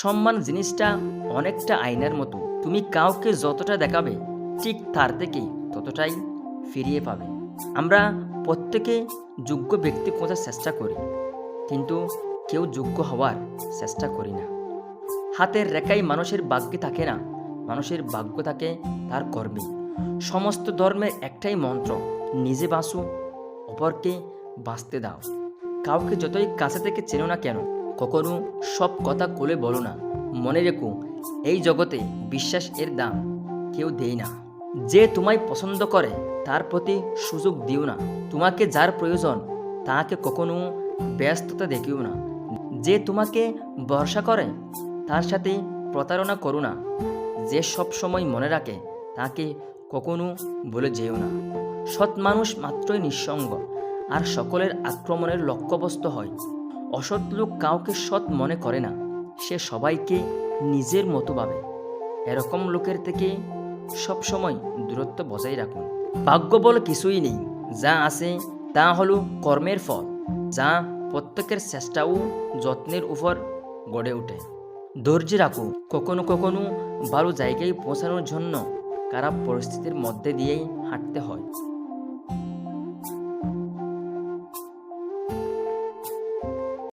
সম্মান জিনিসটা অনেকটা আয়নার মতো। তুমি কাউকে যতটা দেখাবে, ঠিক তার থেকে ততটাই ফিরিয়ে পাবে। আমরা প্রত্যেকে যোগ্য ব্যক্তি খোঁজার চেষ্টা করি, কিন্তু কেউ যোগ্য হওয়ার চেষ্টা করি না। হাতের রেখাই মানুষের ভাগ্যে থাকে না, মানুষের ভাগ্য থাকে তার কর্মে। সমস্ত ধর্মের একটাই মন্ত্র, নিজে বাঁচো, অপরকে বাঁচতে দাও। কাউকে যতই কাছে থেকে চেনো না কেন কখনো সব কথা খুলে বলো না। মনে রেখো, এই জগতে বিশ্বাস এর দাম কেউ দেয় না। যে তোমায় পছন্দ করে, তার প্রতি সুযোগ দিও না। তোমাকে যার প্রয়োজন, তাকে কখনো ব্যস্ততা দেখিও না। যে তোমাকে ভরসা করে, তার সাথে প্রতারণা করো না। যে সব সময় মনে রাখে, তাকে কখনো বলে যেও না। সৎ মানুষ মাত্রই নিঃসঙ্গ, আর সকলের আক্রমণের লক্ষ্যবস্তু হয়। অসৎ লোক কাউকে সৎ মনে করে না। সে সবাইকে নিজের মতো ভাবে। এরকম লোকের থেকে সব সময় দূরত্ব বজায় রাখুন। ভাগ্য বলে কিছুই নেই। যা আছে তা হলো কর্মের ফল। যা প্রত্যেকের চেষ্টা ও যত্নের উপর গড়ে ওঠে। ধৈর্য রাখো কখনো কখনো ভালো জায়গায় পৌঁছানোর জন্য খারাপ পরিস্থিতির মধ্যে দিয়েই হাঁটতে হয়।